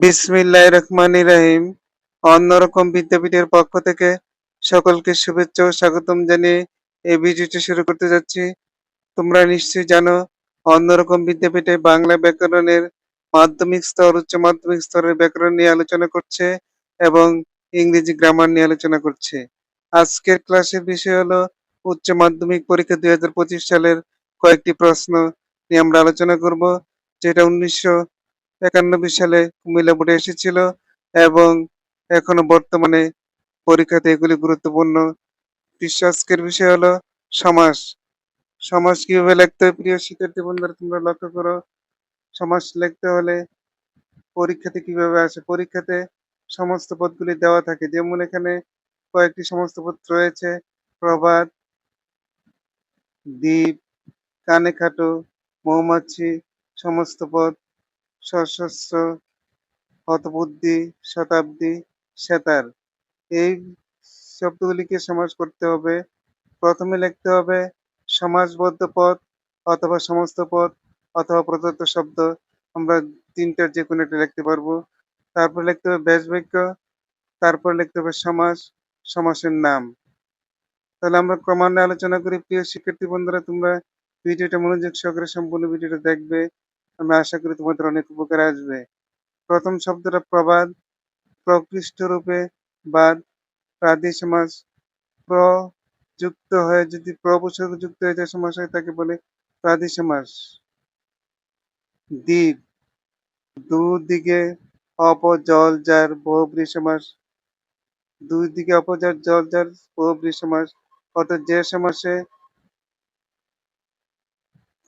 বিসমিল্লাহ রহমান রাহিম। অন্যরকম বিদ্যাপীঠের পক্ষ থেকে সকলকে শুভেচ্ছা ও স্বাগতম জানিয়ে এই ভিডিওটি শুরু করতে যাচ্ছি। তোমরা নিশ্চয়ই জানো, অন্যরকম বিদ্যাপীঠে বাংলা ব্যাকরণের মাধ্যমিক স্তর, উচ্চ মাধ্যমিক স্তরের ব্যাকরণ নিয়ে আলোচনা করছে এবং ইংরেজি গ্রামার নিয়ে আলোচনা করছে। আজকের ক্লাসের বিষয় হলো, উচ্চ মাধ্যমিক পরীক্ষা দুই হাজার পঁচিশ সালের কয়েকটি প্রশ্ন নিয়ে আমরা আলোচনা করব, যেটা উনিশশো একানব্বই সালে কুমিল্লা বোর্ডে এসেছিল এবং এখনও বর্তমানে পরীক্ষাতে এগুলি গুরুত্বপূর্ণ। বিশ্ব আজকের বিষয় হলো সমাস। সমাস কীভাবে লিখতে হয়? প্রিয় শিক্ষার্থী বন্ধুরা, তোমরা লক্ষ্য করো, সমাস লিখতে হলে পরীক্ষাতে কীভাবে আসে? পরীক্ষাতে সমস্ত পদগুলি দেওয়া থাকে। যেমন এখানে কয়েকটি সমস্ত পদ রয়েছে প্রবাদ দ্বীপ, কানে খাটো, মৌমাছি, সমস্ত পদ। সশস্ত্র হতবুদ্ধি শতাব্দী সেতার। এই শব্দগুলিকে সমাজ করতে হবে। প্রথমে লিখতে হবে সমাজবদ্ধ পদ অথবা সমস্ত পদ অথবা প্রদত্ত শব্দ। আমরা তিনটার যে কোনো একটা লিখতে পারব। তারপর লিখতে হবে ব্যাস বাক্য তারপর লিখতে হবে সমাজ, সমাসের নাম। তাহলে আমরা ক্রমান্বয়ে আলোচনা করি। প্রিয় শিক্ষার্থী বন্ধুরা, তোমরা ভিডিওটা মনোযোগ সহকারে সম্পূর্ণ ভিডিওটা দেখবে। আমি আশা করি তোমাদের অনেক উপকার আসবে। প্রথম শব্দটা প্রবাদ, প্রকৃষ্ট রূপে বাদ প্রাদি সমাস প্র যুক্ত হয়ে যদি প্রবসর্গ যুক্ত হয়ে যে সমাস হয় তাকে বলে প্রাদি সমাস দ্বীপ, দুদিকে অপজল যার বহুব্রী সমাস দুই দিকে অপজার জল যার বহুব্রী সমাস অর্থাৎ যে সমাসে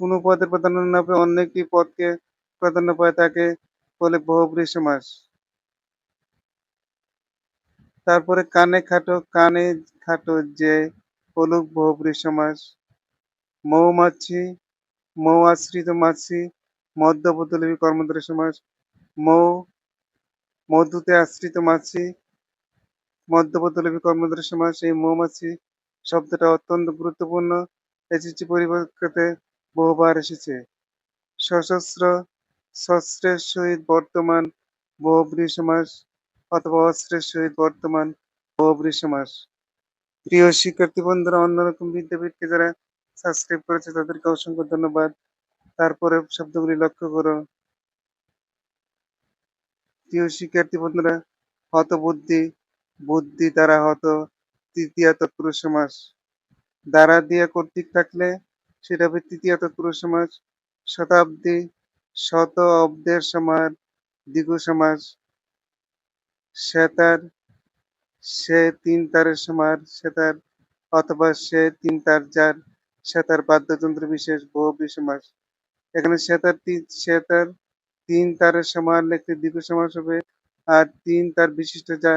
কোনো পদের প্রাধান্য না পেয়ে অন্য পদকে প্রাধান্য পায় তাকে বলে বহুব্রী সমাস তারপরে কানে খাটো কানে খাটো যে হলুক বহুব্রী সমাস মৌমাছি মৌ আশ্রিত মাছি মধ্যপদলিপি কর্মধারী সমাস মৌ, মধুতে আশ্রিত মাছি মধ্যপদলিপি কর্মধারী সমাস এই মৌমাছি শব্দটা অত্যন্ত গুরুত্বপূর্ণ। এসেছে পরিবর্তে বহুবার এসেছে। সশস্ত্র শস্ত্রের সহিত বর্তমান বহুব্রী সমাস অথবা অস্ত্রের সহিত বর্তমান বহুব্রী সমাস প্রিয় শিক্ষার্থী বন্ধুরা, অন্যরকম বিদ্যাপীঠকে যারা সাবস্ক্রাইব করেছে, তাদেরকে অসংখ্য ধন্যবাদ। তারপরে শব্দগুলি লক্ষ্য করো। প্রিয় শিক্ষার্থী বন্ধুরা হত বুদ্ধি বুদ্ধি দ্বারা হত তৃতীয় তৎপুরুষ সমাস দ্বারা দিয়ে কর্তৃক থাকলে সেটা হবে তৃতীয় সমাস শতাব্দী, শত অব্দের সমান দ্বিগু সমাস সেতার, সে তিন তারের সমার সেতার অথবা সে তিন তার যার, সেতার বাদ্যযন্ত্র বিশেষ, বহুব্রী সমাস এখানে সেতার তিন সেতার তিন তারের সমান লিখলে দ্বিগু সমাস হবে, আর তিন তার বিশিষ্ট যা,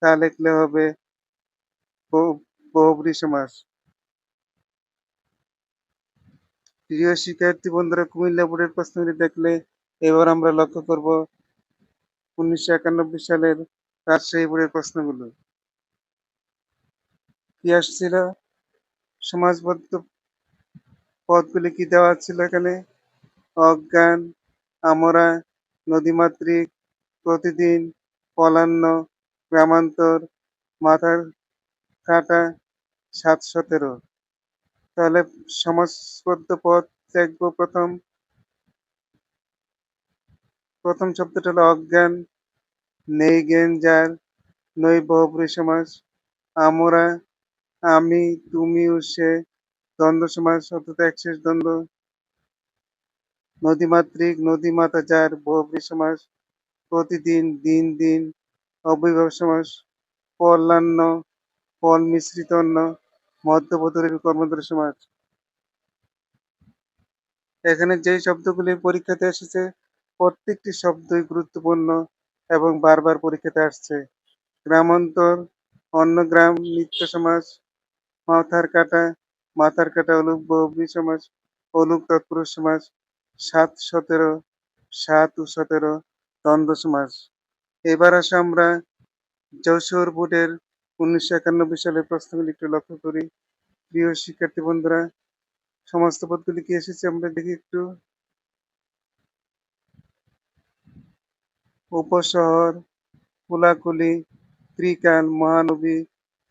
তা লিখলে হবে বহু- বহুব্রী সমাস প্রিয় শিক্ষার্থী বন্ধুরা, কুমিল্লা বোর্ডের প্রশ্নগুলি দেখলে এবার আমরা লক্ষ্য করব উনিশশো একানব্বই সালের রাজশাহী বোর্ডের প্রশ্নগুলো। কি আসছিল? সমাজবদ্ধ পদগুলি কি দেওয়া ছিল এখানে? অজ্ঞান, আমরা, নদীমাতৃক, প্রতিদিন, পলান্ন, গ্রামান্তর, মাথার কাটা সাত সতেরো তাহলে সমাজবদ্ধ পদ দেখব প্রথম। প্রথম শব্দটা হলো অজ্ঞান, নেই জ্ঞান যার, নই বহুব্রী সমাস আমরা, আমি, তুমি ও সে, দ্বন্দ্ব সমাস অর্থাৎ একশেষ দ্বন্দ্ব। নদীমাতৃক নদী মাতা যার বহুব্রী সমাস প্রতিদিন, দিন দিন অব্যয়ভাব সমাস পলান্ন পল মিশ্রিত অন্য মধ্যপদরূপী কর্মধারী সমাস এখানে যেই শব্দগুলি পরীক্ষাতে এসেছে, প্রত্যেকটি শব্দই গুরুত্বপূর্ণ এবং বারবার পরীক্ষাতে আসছে। গ্রামান্তর, অন্য গ্রাম, নিত্য সমাজ, মাথার কাটা মাথার কাটা অলুক বহুব্রী সমাজ অলুক তৎপুরুষ সমাজ, সাত সতেরো, সাত ও সতেরো দ্বন্দ্ব সমাজ। এবার আসে আমরা যশোর বোর্ডের উনিশশো একানব্বই সালের প্রশ্নগুলি একটু লক্ষ্য করি। প্রিয় শিক্ষার্থী বন্ধুরা, সমস্ত পদগুলি কি এসেছে আমরা দেখি একটু। উপশহর, কুলাকুলি, ত্রিকাল, মহানবী,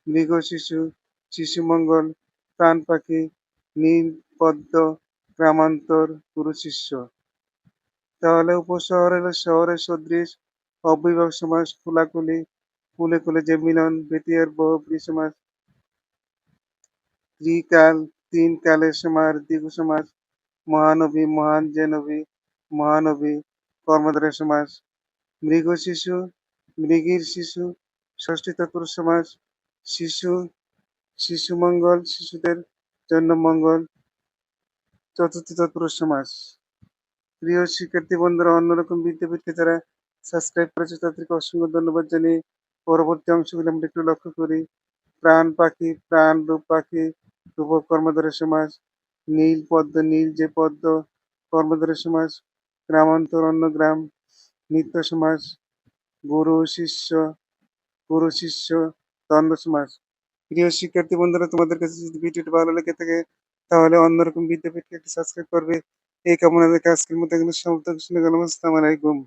মৃগ শিশু, শিশুমঙ্গল, প্রাণ পাখি, নীল, পদ্ম, গ্রামান্তর গুরু শিষ্য তাহলে উপশহর হলো শহরের সদৃশ অব্যয়ভাব সমাজ, কুলাকুলি কুলে কুলে যে মিলন, বেতিয়ার বহু সমাস ত্রিকাল, তিন কালের সমাস দ্বিগু সমাস, মহানবী, মহান যে নবী, মহানবী কর্মধারে সমাস, মৃগ শিশু, মৃগীর শিশু, ষষ্ঠী তৎপুরুষ সমাস, শিশু শিশু মঙ্গল, শিশুদের জন্য মঙ্গল, চতুর্থ তৎপুরুষ সমাস। প্রিয় শিক্ষার্থী বন্ধুরা, অন্যরকম বিদ্যাপীঠকে যারা সাবস্ক্রাইব করেছে, তাদেরকে অসংখ্য ধন্যবাদ জানিয়ে পরবর্তী অংশগুলি আমরা একটু লক্ষ্য করি। প্রাণ পাখি, প্রাণ রূপ পাখি, রূপ কর্মধারের সমাজ, নীল পদ্ম, নীল যে পদ্ম, কর্মধারের সমাজ, গ্রামান্তর অন্য গ্রাম, নিত্য সমাজ, গুরু, শিষ্য গুরু, শিষ্য দ্বন্দ্ব সমাজ। প্রিয় শিক্ষার্থী বন্ধুরা, তোমাদের কাছে যদি ভিডিওটি ভালো লেগে থাকে, তাহলে অন্যরকম বিদ্যাপীঠকে একটু সাবস্ক্রাইব করবে। এই কামনা রেখে আজকের মতো এখানে সমাপ্ত ঘোষণা করলাম আসসালামু আলাইকুম।